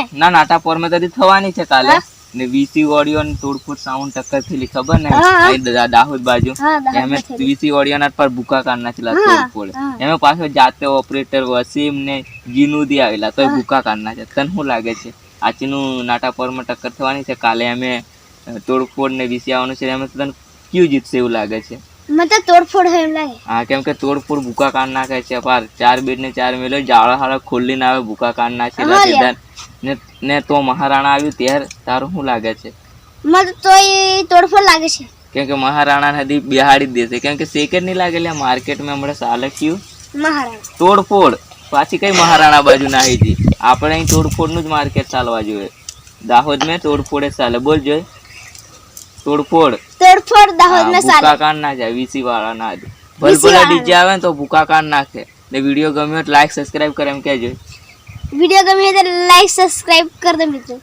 મેં ના નાટા પર મેં તો થવાની છે કાલે. ને વીસી ઓડિયો ને તોડફોડ સાઉન્ડ ટક્કર થયેલી ખબર ને? દાહોદ બાજુ. એમે વીસી ઓડિયો ના પર ભૂકા કાઢ નાખેલા તોડફોડ. એમાં પાછો જાતે ઓપરેટર વસીમ ને જીનુદી આવેલા તો. ભૂકા કાઢ છે. તને શું લાગે છે? આજનું નાટા પરમાં ટક્કર થવાની છે? કાલે અમે તોડફોડ ને વીસી આવવાનું છે એમાં તને કયું જીતશે એવું લાગે છે? મને તોડફોડ હોય એમ લાગે. હા કેમ કે તોડફોડ ભૂકા કાઢ નાખે છે. પાર ચાર બેડ ને ચાર મેલો જાળા હાળા ખોલીને આવે ભૂકા કાઢ નાખે. હા, ને ને તો મહારાણા આવ્યું ત્યારે તારું શું લાગે છે? મને તો એ તોડફોડ લાગે છે. કેમ કે મહારાણા નદી બિહાડી દેશે કેમ કે સેક નહીં લાગે લે માર્કેટમાં હમણાં ચાલે કયું મહારાણા. તોડફોડ. પાછી કઈ મહારાણા બાજુ ના હતી? આપણે અહીં તોડફોડનું જ માર્કેટ ચાલવા જોઈએ. દાહોદ મેં તોડફોડ ચાલે. બોલ જોઈ તોડફોડ. તોડફોડ દાહોદમાં ભૂકા ચાલે કાઢ ના જાય વીસી વાળા ના ભલે ભલે ડીજે આવે ને તો ભૂકા કાન નાખે. ને વીડિયો ગમ્યો તો લાઈક સબસ્ક્રાઇબ કરે એમ કહેજો. વીડિયો ગમ્યો તો લાઈક સબસ્ક્રાઇબ કરી દે મિત્રો.